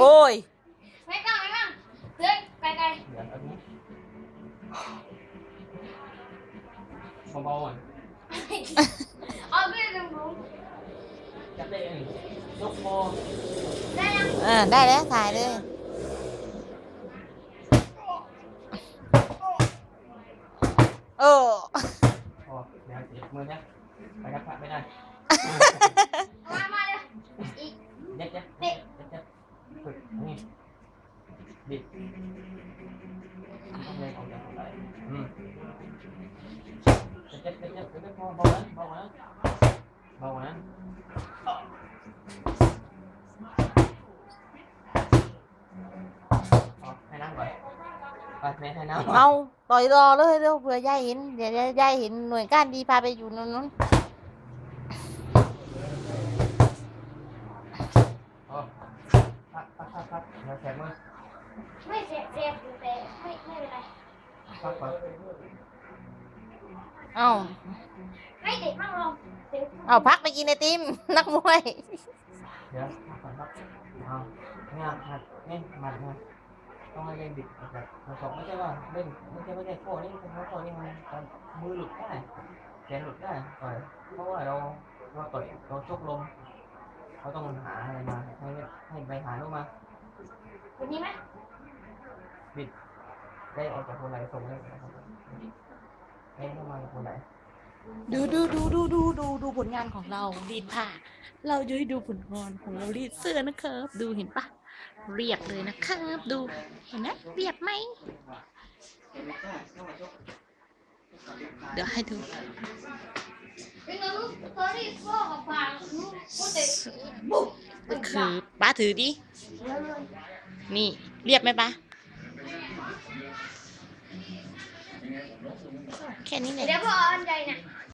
โอ้ยไม่ต้องไม่ต้องเฮ้ยไกลไกลเดี๋ยวเอานี้เบาๆอะเบิดต้องเล่นของอย่างไรอืมเด็ดเด็ดเด็ดเด็ดพอเบานั้นเบานั้นเบานั้นให้นั่งก่อนไปแม่ให้นั่งเอาต่อยรอเลยเร็วเผื่อยายเห็น เดี๋ยวยายเห็นหน่วยก้านดีพาไปอยู่นู้นนู้นพักพักพักพักเดี๋ยวแขกมือ ไม่เสียเสียอยู่แต่ไม่ไม่เป็นไรพักก่อนเอาไม่เด็กมากลงเด็กเอาพักไปกินไอติมนักมวยเดี๋ยวพักก่อนพักเอาเนี่ยหัดเนี่ยหัดนี่ยต้องให้เล่นบิดแบบมันสองไม่ใช่ว่าเล่นไม่ใช่ไม่ใช่โค้นี่เป็นโค้นี่มันมือหลุดได้แขนหลุดได้ต่อยเพราะว่าเราเราต่อยเราชกลมเขาต้องหาอะไรมาให้ให้ไปหาลูกมาคนนี้ไหม บิดได้ออกจากคนไหนส่งได้ให้เข้ามาคนไหนดูดูดูดูดูดูดูผลงานของเรารีดผ้าเราจะให้ดูผลงานของเรารีดเสื้อนะครับ ดูเห็นปะเรียบเลยนะครับ ดูเห็นไหมเรียบไหมเดี๋ยวให้ดูคือป้าถือดินี่เรียบไหมป้า แค่นี้เลย เดี๋ยวพ่อเอาอันใดเนี่ย